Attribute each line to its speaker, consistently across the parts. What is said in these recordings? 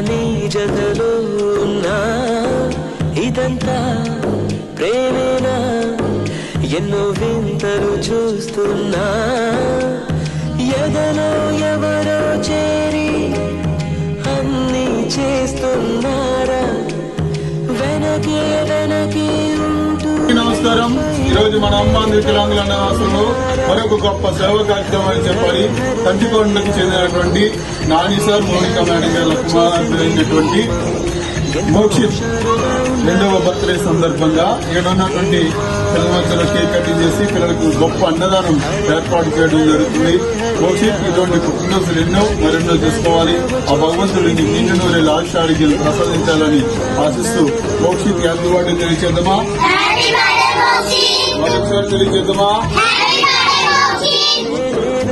Speaker 1: నీ జతలో ఉన్నా ఇదంతా ప్రేమేనా? ఎన్నో వింతలు చూస్తున్నా ఎదలో ఎవరో చేరి అన్నీ చేస్తున్నారా? వెనకే వెనకే ఉంటూ
Speaker 2: నమస్కారం. ఈ రోజు మన అమ్మ వికలాంగుల అన్నదాసంలో మరొక గొప్ప సేవ కార్యక్రమం అని చెప్పాలి. కంటికొండకు చెందినటువంటి నాని సార్ మౌనిక మేడం గారి కుమారుడైనటువంటి మోక్షిత్ రెండవ బర్త్డే సందర్భంగా ఏడున్నటువంటి ఉన్నటువంటి పిల్లల కేక్ కటింగ్ చేసి పిల్లలకు గొప్ప అన్నదానం ఏర్పాటు చేయడం జరుగుతుంది. మోక్షిత్ ఇటువంటి పుట్టినరోజులు ఎన్నో మరెన్నో చేసుకోవాలి. ఆ భగవంతుడు నీ నిండు నూరే లాష ఆరోగ్యాలు ప్రసాదించాలని ఆశిస్తూ మోక్షిత్ హ్యాపీ బర్త్డే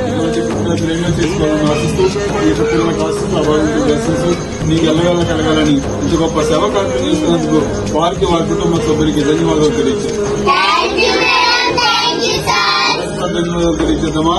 Speaker 2: ఇటువంటి పుట్టినరోజులు ఎన్నో చేసుకోవాలని ఆశిస్తూ ఈ పిల్లలకు ఆశిస్తూ ఆ భగవంతుడు దర్శిస్తూ నీకు ఎల్లవేళ కలగాలని ఇంత గొప్ప సేవ కార్యక్రమం చేస్తున్నందుకు వారికి వారి కుటుంబ సభ్యులకి ధన్యవాదాలు
Speaker 3: sir.
Speaker 2: ధన్యవాదాలు తెలియచేద్దామా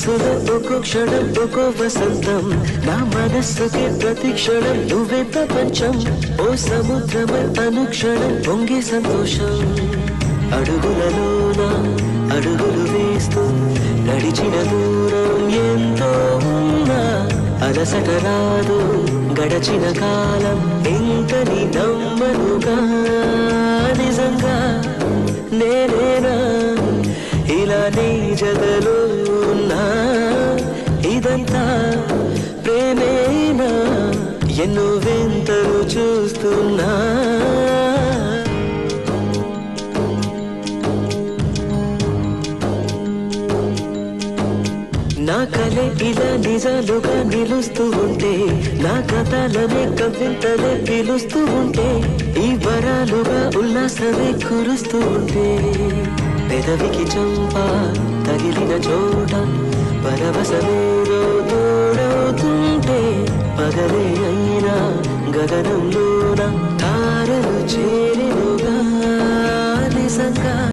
Speaker 1: వయస్సులో ఒక్కో క్షణం ఒక్కో వసంతం. నా మనస్సుకి ప్రతి క్షణం నువ్వే ప్రపంచం. ఓ సముద్రమై అనుక్షణం పొంగి సంతోషం. అడుగులలోన అడుగులు వేస్తూ నడిచిన దూరం ఎంతో ఉన్నా. అలసట రాదు గడచిన కాలం ఎంతని నమ్మనుగా ఎన్నో వింతలు చూస్తున్నా. నా కలే ఇలా నిజాలుగా నిలుస్తూ ఉంటే నా కథలనే కవింతలే పిలుస్తూ ఉంటే ఈ వరాలుగా ఉల్లాసమే కురుస్తూ ఉంటే. పెదవికి చంప తగిలిన చోట పరవశమేదో గగనంలోన తారలు చేరిన